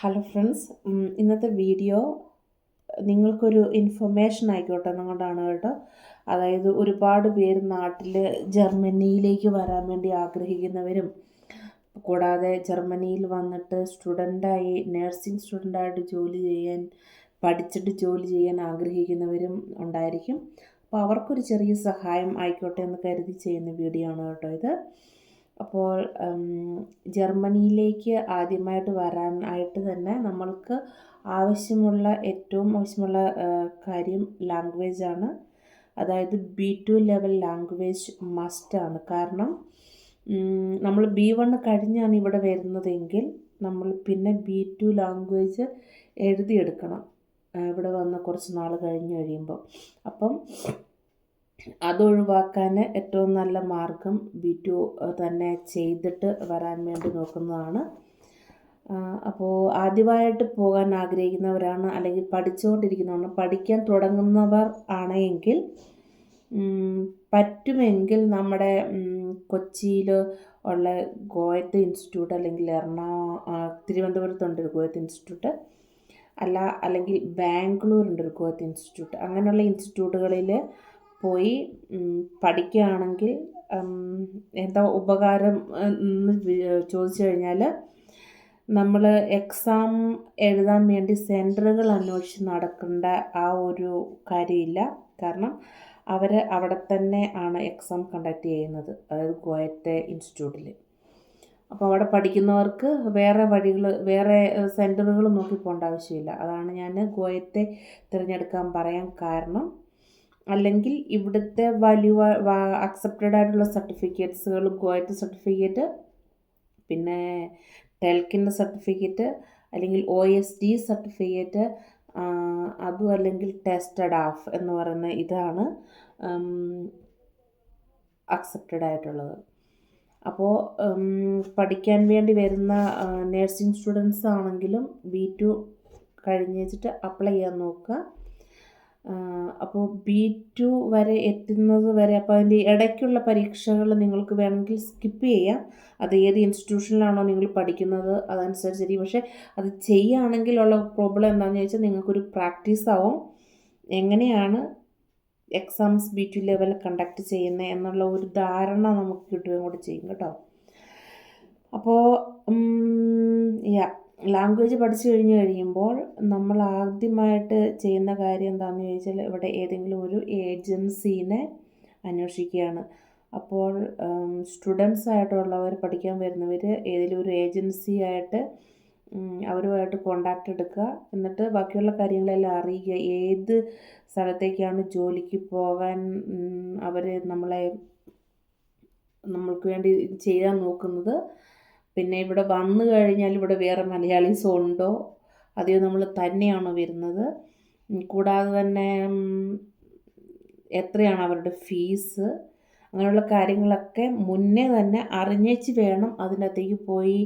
Hello friends ഇന്നത്തെ video നിങ്ങൾക്കൊരു information ആയിക്കോട്ടെ എന്നുകൊണ്ടാണ് കേട്ടോ. അതായത് ഒരുപാട് പേര് നാട്ടിൽ ജർമ്മനിയിലേക്ക് വരാൻ വേണ്ടി ആഗ്രഹിക്കുന്നവരും കൂടാതെ ജർമ്മനിയിൽ വന്നിട്ട് സ്റ്റുഡന്റായി നേഴ്സിംഗ് സ്റ്റുഡന്റായിട്ട് ജോലി ചെയ്യാൻ പഠിച്ചിട്ട് ജോലി ചെയ്യാൻ ആഗ്രഹിക്കുന്നവരും ഉണ്ടായിരിക്കും. അപ്പോൾ അവർക്കൊരു ചെറിയ സഹായം ആയിക്കോട്ടെ എന്ന് കരുതി ചെയ്യുന്ന വീഡിയോ ആണ് കേട്ടോ ഇത്. അപ്പോൾ ജർമ്മനിയിലേക്ക് ആദ്യമായിട്ട് വരാനായിട്ട് തന്നെ നമ്മൾക്ക് ആവശ്യമുള്ള ഏറ്റവും ആവശ്യമുള്ള കാര്യം ലാംഗ്വേജ് ആണ്. അതായത് ബി ടു ലെവൽ ലാംഗ്വേജ് മസ്റ്റാണ് കാരണം നമ്മൾ ബി വൺ കഴിഞ്ഞാണ് ഇവിടെ വരുന്നതെങ്കിൽ നമ്മൾ പിന്നെ ബി ടു ലാംഗ്വേജ് എഴുതിയെടുക്കണം. ഇവിടെ വന്ന് കുറച്ച് നാൾ കഴിഞ്ഞ് കഴിയുമ്പോൾ അപ്പം അതൊഴിവാക്കാൻ ഏറ്റവും നല്ല മാർഗം ബി ടു തന്നെ ചെയ്തിട്ട് വരാൻ വേണ്ടി നോക്കുന്നതാണ്. അപ്പോൾ ആദ്യമായിട്ട് പോകാൻ ആഗ്രഹിക്കുന്നവരാണ് അല്ലെങ്കിൽ പഠിച്ചുകൊണ്ടിരിക്കുന്നവരാണ് പഠിക്കാൻ തുടങ്ങുന്നവർ ആണെങ്കിൽ പറ്റുമെങ്കിൽ നമ്മുടെ കൊച്ചിയിൽ ഉള്ള ഗോയത്ത് ഇൻസ്റ്റിറ്റ്യൂട്ട് അല്ലെങ്കിൽ എറണാ തിരുവനന്തപുരത്തുണ്ട് ഒരു ഗോയത്ത് ഇൻസ്റ്റിറ്റ്യൂട്ട്. അല്ല അല്ലെങ്കിൽ ബാംഗ്ലൂരുണ്ട് ഒരു ഗോയത്ത് ഇൻസ്റ്റിറ്റ്യൂട്ട്. അങ്ങനെയുള്ള ഇൻസ്റ്റിറ്റ്യൂട്ടുകളിൽ പോയി പഠിക്കുകയാണെങ്കിൽ എന്താ ഉപകാരം എന്ന് ചോദിച്ചു കഴിഞ്ഞാൽ നമ്മൾ എക്സാം എഴുതാൻ വേണ്ടി സെന്ററുകൾ അന്വേഷിച്ച് നടക്കേണ്ട ആ ഒരു കാര്യമില്ല. കാരണം അവർ അവിടെ തന്നെ ആണ് എക്സാം കണ്ടക്ട് ചെയ്യുന്നത്. അതായത് ഗോയത്തെ ഇൻസ്റ്റിറ്റ്യൂട്ടിൽ അപ്പോൾ അവിടെ പഠിക്കുന്നവർക്ക് വേറെ വഴികൾ വേറെ സെന്ററുകൾ നോക്കി പോകേണ്ട ആവശ്യമില്ല. അതാണ് ഞാൻ ഗോയത്തെ തിരഞ്ഞെടുക്കാൻ പറയാൻ കാരണം. അല്ലെങ്കിൽ ഇവിടുത്തെ വലിയ അക്സെപ്റ്റഡ് ആയിട്ടുള്ള സർട്ടിഫിക്കറ്റ്സുകൾ ഗോയറ്റ് സർട്ടിഫിക്കറ്റ് പിന്നെ ടെൽക്കിന്റെ സർട്ടിഫിക്കറ്റ് അല്ലെങ്കിൽ ഒ എസ് ഡി സർട്ടിഫിക്കറ്റ് അതും അല്ലെങ്കിൽ ടെസ്റ്റഡ് ആഫ് എന്ന് പറയുന്ന ഇതാണ് അക്സെപ്റ്റഡ് ആയിട്ടുള്ളത്. അപ്പോൾ പഠിക്കാൻ വേണ്ടി വരുന്ന നേഴ്സിംഗ് സ്റ്റുഡൻസ് ആണെങ്കിലും ബി ടു കഴിഞ്ഞ് വെച്ചിട്ട് അപ്ലൈ ചെയ്യാൻ നോക്കുക. അപ്പോൾ ബി ടു വരെ എത്തുന്നത് വരെ അപ്പോൾ അതിന്റെ ഇടയ്ക്കുള്ള പരീക്ഷകൾ നിങ്ങൾക്ക് വേണമെങ്കിൽ സ്കിപ്പ് ചെയ്യാം. അത് ഏത് ഇൻസ്റ്റിറ്റ്യൂഷനിലാണോ നിങ്ങൾ പഠിക്കുന്നത് അതനുസരിച്ച് അതനുസരിച്ചിരിക്കും പക്ഷേ അത് ചെയ്യുകയാണെങ്കിലുള്ള പ്രോബ്ലം എന്താണെന്ന് ചോദിച്ചാൽ നിങ്ങൾക്കൊരു പ്രാക്ടീസ് ആവും. എങ്ങനെയാണ് exams B two level conduct ചെയ്യുന്നത് എന്നുള്ള ഒരു ധാരണ നമുക്ക് കിട്ടുകയും കൂടി ചെയ്യും കേട്ടോ. അപ്പോൾ ലാംഗ്വേജ് പഠിച്ചു കഴിഞ്ഞ് കഴിയുമ്പോൾ നമ്മൾ ആദ്യമായിട്ട് ചെയ്യുന്ന കാര്യം എന്താണെന്ന് ചോദിച്ചാൽ ഇവിടെ ഏതെങ്കിലും ഒരു ഏജൻസീനെ അന്വേഷിക്കുകയാണ്. അപ്പോൾ സ്റ്റുഡൻസ് ആയിട്ടുള്ളവർ പഠിക്കാൻ വരുന്നവർ ഏതെങ്കിലും ഒരു ഏജൻസി ആയിട്ട് അവരുമായിട്ട് കോണ്ടാക്റ്റ് എടുക്കുക. എന്നിട്ട് ബാക്കിയുള്ള കാര്യങ്ങളെല്ലാം അറിയുക ഏത് സ്ഥലത്തേക്കാണ് ജോലിക്ക് പോകാൻ അവർ നമ്മളെ നമ്മൾക്ക് വേണ്ടി ചെയ്യാൻ നോക്കുന്നത്. പിന്നെ ഇവിടെ വന്നു കഴിഞ്ഞാൽ ഇവിടെ വേറെ മലയാളീസ് ഉണ്ടോ? അതെയോ നമ്മൾ തന്നെയാണോ വരുന്നത്? കൂടാതെ തന്നെ എത്രയാണ് അവരുടെ ഫീസ്? അങ്ങനെയുള്ള കാര്യങ്ങളൊക്കെ മുന്നേ തന്നെ അറിഞ്ഞേച്ച് വേണം അതിനകത്തേക്ക് പോയി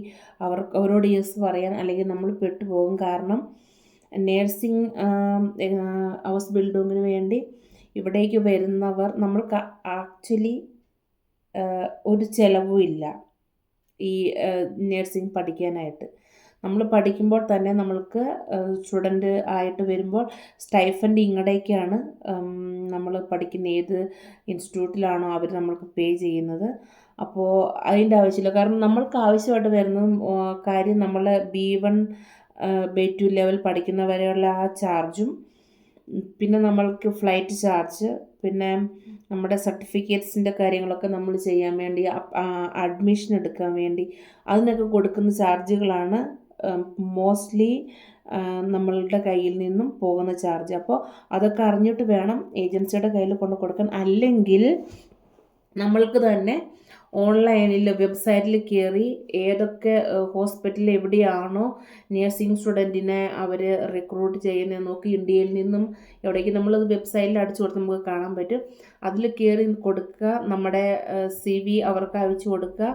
അവർക്ക് അവരോട് യെസ് പറയാൻ അല്ലെങ്കിൽ നമ്മൾ പെട്ടുപോകും. കാരണം നേഴ്സിംഗ് ഹൗസ് ബിൽഡിങ്ങിന് വേണ്ടി ഇവിടേക്ക് വരുന്നവർ നമ്മൾക്ക് ആക്ച്വലി ഒരു ചിലവും ഇല്ല. ഈ നേഴ്സിംഗ് പഠിക്കാനായിട്ട്. നമ്മൾ പഠിക്കുമ്പോൾ തന്നെ നമ്മൾക്ക് സ്റ്റുഡന്റ് ആയിട്ട് വരുമ്പോൾ സ്റ്റൈഫന്റ് ഇങ്ങടേക്കാണ് നമ്മൾ പഠിക്കുന്ന ഏത് ഇൻസ്റ്റിറ്റ്യൂട്ടിലാണോ അവർ നമ്മൾക്ക് പേ ചെയ്യുന്നത്. അപ്പോൾ അതിന്റെ ആവശ്യമില്ല. കാരണം നമ്മൾക്ക് ആവശ്യമായിട്ട് വരുന്ന കാര്യം നമ്മൾ B one B two level പഠിക്കുന്നവരെയുള്ള ആ ചാർജും പിന്നെ നമ്മൾക്ക് ഫ്ലൈറ്റ് ചാർജ് പിന്നെ നമ്മുടെ സർട്ടിഫിക്കറ്റ്സിന്റെ കാര്യങ്ങളൊക്കെ നമ്മൾ ചെയ്യാൻ വേണ്ടി അഡ്മിഷൻ എടുക്കാൻ വേണ്ടി അതിനൊക്കെ കൊടുക്കുന്ന ചാർജുകളാണ് മോസ്റ്റ്ലി നമ്മളുടെ കയ്യിൽ നിന്നും പോകുന്ന ചാർജ്. അപ്പോൾ അതൊക്കെ അറിഞ്ഞിട്ട് വേണം ഏജൻസിയുടെ കയ്യിൽ കൊണ്ട് കൊടുക്കാൻ. അല്ലെങ്കിൽ നമ്മൾക്ക് തന്നെ ഓൺലൈനിൽ വെബ്സൈറ്റിൽ കയറി ഏതൊക്കെ ഹോസ്പിറ്റലിൽ എവിടെയാണോ നേഴ്സിംഗ് സ്റ്റുഡന്റിനെ അവർ റിക്രൂട്ട് ചെയ്യുന്നത് നോക്കി ഇന്ത്യയിൽ നിന്നും എവിടേക്ക് നമ്മളത് വെബ്സൈറ്റിൽ അടിച്ചു കൊടുത്ത് നമുക്ക് കാണാൻ പറ്റും. അതിൽ കയറി കൊടുക്കുക നമ്മുടെ സി വി അവർക്ക് അയച്ചു കൊടുക്കുക.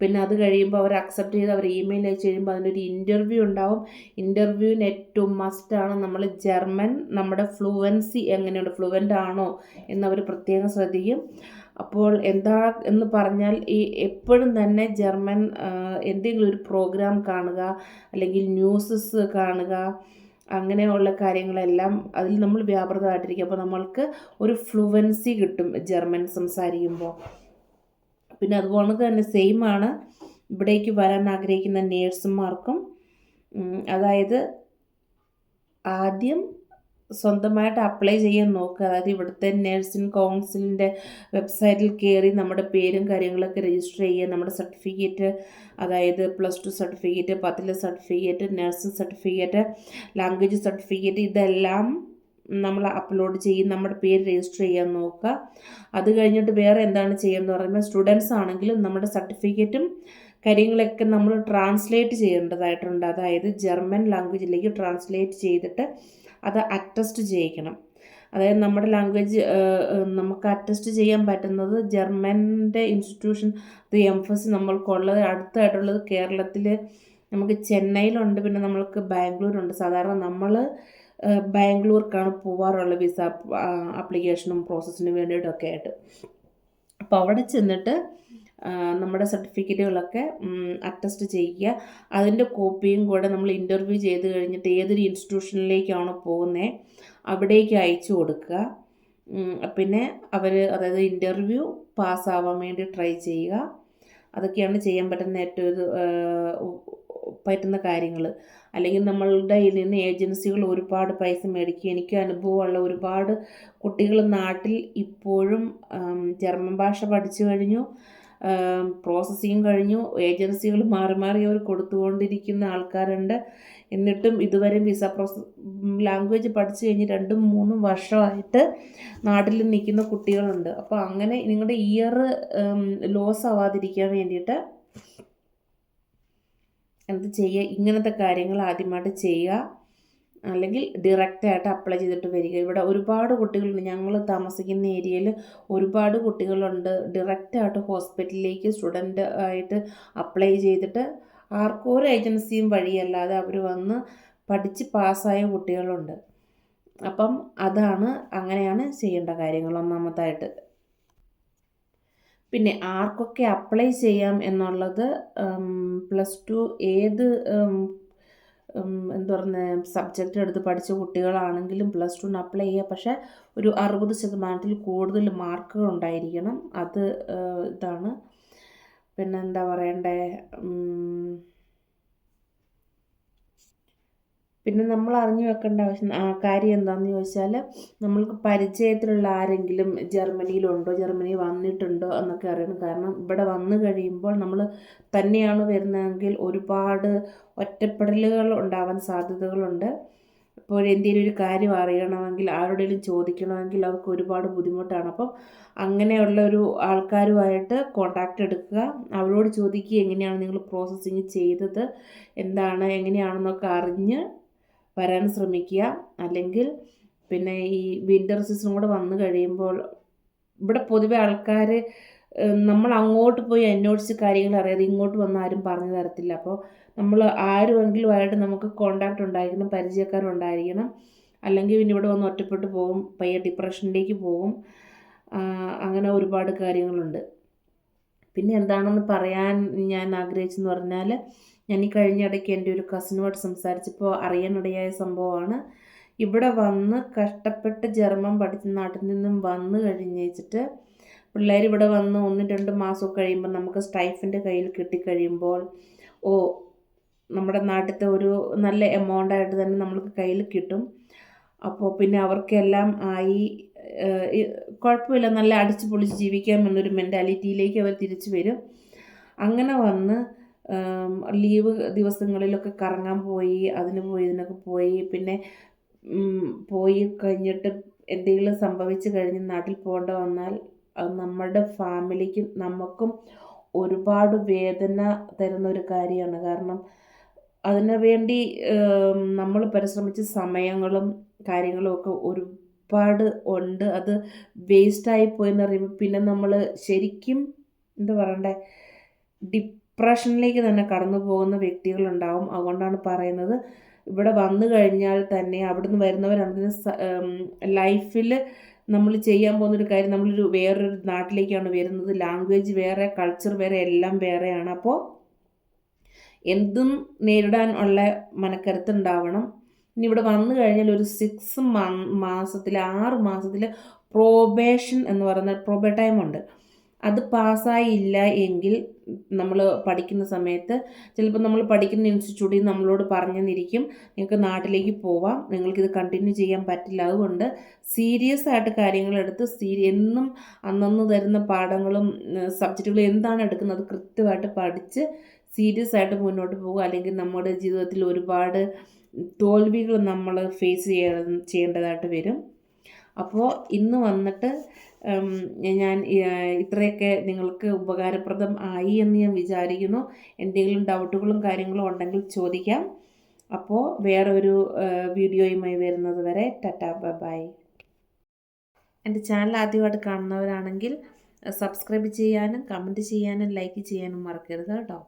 പിന്നെ അത് കഴിയുമ്പോൾ അവർ അക്സെപ്റ്റ് ചെയ്ത് അവർ ഇമെയിൽ അയച്ചു കഴിയുമ്പോൾ അതിനൊരു ഇന്റർവ്യൂ ഉണ്ടാവും. ഇന്റർവ്യൂവിന് ഏറ്റവും മസ്റ്റാണ് നമ്മൾ ജർമ്മൻ നമ്മുടെ ഫ്ലുവൻസി എങ്ങനെയുണ്ട് ഫ്ലുവന്റ് ആണോ എന്നവർ പ്രത്യേകം ശ്രദ്ധിക്കും. അപ്പോൾ എന്താ എന്ന് പറഞ്ഞാൽ ഈ എപ്പോഴും തന്നെ ജർമ്മൻ എന്തെങ്കിലും ഒരു പ്രോഗ്രാം കാണുക അല്ലെങ്കിൽ ന്യൂസസ് കാണുക അങ്ങനെയുള്ള കാര്യങ്ങളെല്ലാം അതിൽ നമ്മൾ വ്യാപൃതമായിട്ടിരിക്കും. അപ്പോൾ നമ്മൾക്ക് ഒരു ഫ്ലുവൻസി കിട്ടും ജർമ്മൻ സംസാരിക്കുമ്പോൾ. പിന്നെ അതുപോലെ തന്നെ സെയിം ആണ് ഇവിടേക്ക് വരാൻ ആഗ്രഹിക്കുന്ന നേഴ്സുമാർക്കും അതായത് ആദ്യം സ്വന്തമായിട്ട് അപ്ലൈ ചെയ്യാൻ നോക്കുക. അതായത് ഇവിടുത്തെ നേഴ്സിംഗ് കൗൺസിലിന്റെ വെബ്സൈറ്റിൽ കയറി നമ്മുടെ പേരും കാര്യങ്ങളൊക്കെ രജിസ്റ്റർ ചെയ്യുക. നമ്മുടെ സർട്ടിഫിക്കറ്റ് അതായത് പ്ലസ് ടു സർട്ടിഫിക്കറ്റ് പത്തിലെ certificate nursing certificate language certificate ഇതെല്ലാം നമ്മൾ അപ്ലോഡ് ചെയ്യും. നമ്മുടെ പേര് രജിസ്റ്റർ ചെയ്യാൻ നോക്കുക. അത് കഴിഞ്ഞിട്ട് വേറെ എന്താണ് ചെയ്യുന്നത് പറയുമ്പോൾ സ്റ്റുഡൻസ് ആണെങ്കിലും നമ്മുടെ സർട്ടിഫിക്കറ്റും കാര്യങ്ങളൊക്കെ നമ്മൾ ട്രാൻസ്ലേറ്റ് ചെയ്യേണ്ടതായിട്ടുണ്ട്. അതായത് ജർമ്മൻ ലാംഗ്വേജിലേക്ക് ട്രാൻസ്ലേറ്റ് ചെയ്തിട്ട് അത് അറ്റസ്റ്റ് ചെയ്യിക്കണം. അതായത് നമ്മുടെ ലാംഗ്വേജ് നമുക്ക് അറ്റസ്റ്റ് ചെയ്യാൻ പറ്റുന്നത് ജർമ്മന്റെ ഇൻസ്റ്റിറ്റ്യൂഷൻ ദി എംഫസി നമ്മൾക്കുള്ളത് അടുത്തായിട്ടുള്ളത് കേരളത്തിൽ നമുക്ക് ചെന്നൈയിലുണ്ട് പിന്നെ നമ്മൾക്ക് ബാംഗ്ലൂരുണ്ട്. സാധാരണ നമ്മൾ ബാംഗ്ലൂർക്കാണ് പോവാറുള്ള വിസ ആപ്ലിക്കേഷനും പ്രോസസ്സിനും വേണ്ടിയിട്ടൊക്കെ ആയിട്ട്. അപ്പോൾ അവിടെ ചെന്നിട്ട് നമ്മുടെ സർട്ടിഫിക്കറ്റുകളൊക്കെ അറ്റസ്റ്റ് ചെയ്യുക. അതിന്റെ കോപ്പിയും കൂടെ നമ്മൾ ഇന്റർവ്യൂ ചെയ്ത് കഴിഞ്ഞിട്ട് ഏതൊരു ഇൻസ്റ്റിറ്റ്യൂഷനിലേക്കാണോ പോകുന്നത് അവിടേക്ക് അയച്ചു കൊടുക്കുക. പിന്നെ അവർ അതായത് ഇന്റർവ്യൂ പാസ്സാവാൻ വേണ്ടി ട്രൈ ചെയ്യുക. അതൊക്കെയാണ് ചെയ്യാൻ പറ്റുന്ന ഏറ്റവും പറ്റുന്ന കാര്യങ്ങൾ അല്ലെങ്കിൽ നമ്മളുടെ ഇതിൽ നിന്ന് ഏജൻസികൾ ഒരുപാട് പൈസ മേടിക്കുക എനിക്ക് അനുഭവമുള്ള ഒരുപാട് കുട്ടികൾ നാട്ടിൽ ഇപ്പോഴും ജർമ്മൻ ഭാഷ പഠിച്ചു കഴിഞ്ഞു. പ്രോസസ്സിങ് കഴിഞ്ഞു. ഏജൻസികൾ മാറി മാറി അവർ കൊടുത്തുകൊണ്ടിരിക്കുന്ന ആൾക്കാരുണ്ട്. എന്നിട്ടും ഇതുവരെ വിസ പ്രോസസ് ലാംഗ്വേജ് പഠിച്ചു കഴിഞ്ഞ് രണ്ടും മൂന്നും വർഷമായിട്ട് നാട്ടിൽ നിൽക്കുന്ന കുട്ടികളുണ്ട്. അപ്പോൾ അങ്ങനെ നിങ്ങളുടെ ഇയർ ലോസ് ആവാതിരിക്കാൻ വേണ്ടിയിട്ട് എന്ത് ചെയ്യുക? ഇങ്ങനത്തെ കാര്യങ്ങൾ ആദ്യമായിട്ട് ചെയ്യുക. അല്ലെങ്കിൽ ഡയറക്റ്റായിട്ട് അപ്ലൈ ചെയ്തിട്ട് വരിക. ഇവിടെ ഒരുപാട് കുട്ടികളുണ്ട്. ഞങ്ങൾ താമസിക്കുന്ന ഏരിയയിൽ ഒരുപാട് കുട്ടികളുണ്ട്. ഡയറക്റ്റായിട്ട് ഹോസ്പിറ്റലിലേക്ക് സ്റ്റുഡന്റ് ആയിട്ട് അപ്ലൈ ചെയ്തിട്ട് ആർക്കും ഒരു ഏജൻസിയും വഴിയല്ലാതെ അവർ വന്ന് പഠിച്ച് പാസ്സായ കുട്ടികളുണ്ട്. അപ്പം അതാണ് അങ്ങനെയാണ് ചെയ്യേണ്ട കാര്യങ്ങൾ ഒന്നാമതായിട്ട് പിന്നെ ആർക്കൊക്കെ അപ്ലൈ ചെയ്യാം എന്നുള്ളത് പ്ലസ് ടു ഏത് എന്താ പറയുന്നത് സബ്ജക്റ്റ് എടുത്ത് പഠിച്ച കുട്ടികളാണെങ്കിലും പ്ലസ് ടുന് അപ്ലൈ ചെയ്യുക. പക്ഷേ ഒരു അറുപത് ശതമാനത്തിൽ കൂടുതൽ മാർക്കുകൾ ഉണ്ടായിരിക്കണം. അത് ഇതാണ്. പിന്നെ എന്താ പറയണ്ടേ പിന്നെ നമ്മൾ അറിഞ്ഞു വെക്കേണ്ട ആവശ്യം ആ കാര്യം എന്താണെന്ന് ചോദിച്ചാൽ നമ്മൾക്ക് പരിചയത്തിലുള്ള ആരെങ്കിലും ജർമ്മനിയിലുണ്ടോ ജർമ്മനി വന്നിട്ടുണ്ടോ എന്നൊക്കെ അറിയണം. കാരണം ഇവിടെ വന്നു കഴിയുമ്പോൾ നമ്മൾ തന്നെയാണ് വരുന്നതെങ്കിൽ ഒരുപാട് ഒറ്റപ്പെടലുകൾ ഉണ്ടാവാൻ സാധ്യതകളുണ്ട്. ഇപ്പോൾ എന്തെങ്കിലും ഒരു കാര്യം അറിയണമെങ്കിൽ ആരോടെങ്കിലും ചോദിക്കണമെങ്കിൽ അവർക്ക് ഒരുപാട് ബുദ്ധിമുട്ടാണ്. അപ്പം അങ്ങനെയുള്ള ഒരു ആൾക്കാരുമായിട്ട് കോണ്ടാക്റ്റ് എടുക്കുക. അവരോട് ചോദിക്കുക എങ്ങനെയാണ് നിങ്ങൾ പ്രോസസ്സിങ് ചെയ്തത് എന്താണ് എങ്ങനെയാണെന്നൊക്കെ അറിഞ്ഞ് വരാൻ ശ്രമിക്കുക. അല്ലെങ്കിൽ പിന്നെ ഈ വിന്റർ സീസൺ കൂടെ വന്നു കഴിയുമ്പോൾ ഇവിടെ പൊതുവെ ആൾക്കാർ നമ്മൾ അങ്ങോട്ട് പോയി അന്വേഷിച്ച് കാര്യങ്ങൾ അറിയാതെ ഇങ്ങോട്ട് വന്ന് ആരും പറഞ്ഞു തരത്തില്ല. അപ്പോൾ നമ്മൾ ആരുമെങ്കിലും ആയിട്ട് നമുക്ക് കോണ്ടാക്റ്റ് ഉണ്ടായിരിക്കണം പരിചയക്കാരുണ്ടായിരിക്കണം. അല്ലെങ്കിൽ പിന്നെ ഇവിടെ വന്ന് ഒറ്റപ്പെട്ട് പോകും പയ്യെ ഡിപ്രഷനിലേക്ക് പോകും. അങ്ങനെ ഒരുപാട് കാര്യങ്ങളുണ്ട്. പിന്നെ എന്താണെന്ന് പറയാൻ ഞാൻ ആഗ്രഹിച്ചെന്ന് പറഞ്ഞാൽ ഞാൻ ഈ കഴിഞ്ഞ ഇടയ്ക്ക് എന്റെ ഒരു കസിനോട് സംസാരിച്ചപ്പോൾ അറിയാനിടയായ സംഭവമാണ്. ഇവിടെ വന്ന് കഷ്ടപ്പെട്ട് ജർമ്മൻ പഠിച്ച നാട്ടിൽ നിന്നും വന്ന് കഴിഞ്ഞിട്ട് പിള്ളേർ ഇവിടെ വന്ന് ഒന്ന് രണ്ട് മാസം കഴിയുമ്പോൾ നമുക്ക് സ്റ്റൈഫിന്റെ കയ്യിൽ കിട്ടിക്കഴിയുമ്പോൾ ഓ നമ്മുടെ നാട്ടിലത്തെ ഒരു നല്ല എമൗണ്ട് ആയിട്ട് തന്നെ നമ്മൾക്ക് കയ്യിൽ കിട്ടും. അപ്പോൾ പിന്നെ അവർക്കെല്ലാം ആയി കുഴപ്പമില്ല നല്ല അടിച്ചു പൊളിച്ച് ജീവിക്കാം എന്നൊരു മെന്റാലിറ്റിയിലേക്ക് അവർ തിരിച്ചു വരും. അങ്ങനെ വന്ന് ലീവ് ദിവസങ്ങളിലൊക്കെ കറങ്ങാൻ പോയി അതിന് പോയി ഇതിനൊക്കെ പോയി പിന്നെ പോയി കഴിഞ്ഞിട്ട് എന്തെങ്കിലും സംഭവിച്ചു കഴിഞ്ഞ് നാട്ടിൽ പോകേണ്ട വന്നാൽ അത് നമ്മുടെ ഫാമിലിക്കും നമുക്കും ഒരുപാട് വേദന തരുന്ന ഒരു കാര്യമാണ്. കാരണം അതിനു വേണ്ടി നമ്മൾ പരിശ്രമിച്ച സമയങ്ങളും കാര്യങ്ങളും ഒക്കെ ഒരുപാട് ഉണ്ട്. അത് വേസ്റ്റായി പോയെന്ന് പറയുമ്പോൾ പിന്നെ നമ്മൾ ശരിക്കും എന്താ പറയണ്ടേ? ഡിപ്രഷനിലേക്ക് തന്നെ കടന്നു പോകുന്ന വ്യക്തികളുണ്ടാവും. അതുകൊണ്ടാണ് പറയുന്നത്. ഇവിടെ വന്നു കഴിഞ്ഞാൽ തന്നെ അവിടുന്ന് വരുന്നവരാണെങ്കിൽ ലൈഫിൽ നമ്മൾ ചെയ്യാൻ പോകുന്നൊരു കാര്യം നമ്മളൊരു വേറൊരു നാട്ടിലേക്കാണ് വരുന്നത്. ലാംഗ്വേജ് വേറെ കൾച്ചർ വേറെ എല്ലാം വേറെയാണ്. അപ്പോൾ എന്തും നേരിടാൻ ഉള്ള മനക്കരുത്തുണ്ടാവണം ഇനി ഇവിടെ വന്നു കഴിഞ്ഞാൽ ഒരു സിക്സ് മാസത്തിൽ ആറ് മാസത്തിൽ പ്രോബേഷൻ എന്ന് പറയുന്ന പ്രോബേ ടൈം ഉണ്ട്. അത് പാസ്സായില്ല എങ്കിൽ നമ്മൾ പഠിക്കുന്ന സമയത്ത് ചിലപ്പോൾ നമ്മൾ പഠിക്കുന്ന ഇൻസ്റ്റിറ്റ്യൂട്ടിൽ നമ്മളോട് പറഞ്ഞെന്നിരിക്കും നിങ്ങൾക്ക് നാട്ടിലേക്ക് പോവാം നിങ്ങൾക്കിത് കണ്ടിന്യൂ ചെയ്യാൻ പറ്റില്ല. അതുകൊണ്ട് സീരിയസ് ആയിട്ട് കാര്യങ്ങളെടുത്ത് സീരി എന്നും അന്നന്ന് തരുന്ന പാഠങ്ങളും സബ്ജക്റ്റുകളും എന്താണ് എടുക്കുന്നത് കൃത്യമായിട്ട് പഠിച്ച് സീരിയസ് ആയിട്ട് മുന്നോട്ട് പോകുക അല്ലെങ്കിൽ നമ്മുടെ ജീവിതത്തിൽ ഒരുപാട് തോൽവികൾ നമ്മൾ ഫേസ് ചെയ്യേണ്ടതായിട്ട് വരും. അപ്പോൾ ഇന്ന് വന്നിട്ട് ഞാൻ ഇത്രയൊക്കെ നിങ്ങൾക്ക് ഉപകാരപ്രദം ആയി എന്ന് ഞാൻ വിചാരിക്കുന്നു. എന്തെങ്കിലും ഡൗട്ടുകളും കാര്യങ്ങളും ഉണ്ടെങ്കിൽ ചോദിക്കാം. അപ്പോൾ വേറൊരു വീഡിയോയുമായി വരുന്നത് വരെ ടാറ്റാ ബൈ എന്റെ ചാനൽ ആദ്യമായിട്ട് കാണുന്നവരാണെങ്കിൽ സബ്സ്ക്രൈബ് ചെയ്യാനും കമന്റ് ചെയ്യാനും ലൈക്ക് ചെയ്യാനും മറക്കരുത് കേട്ടോ.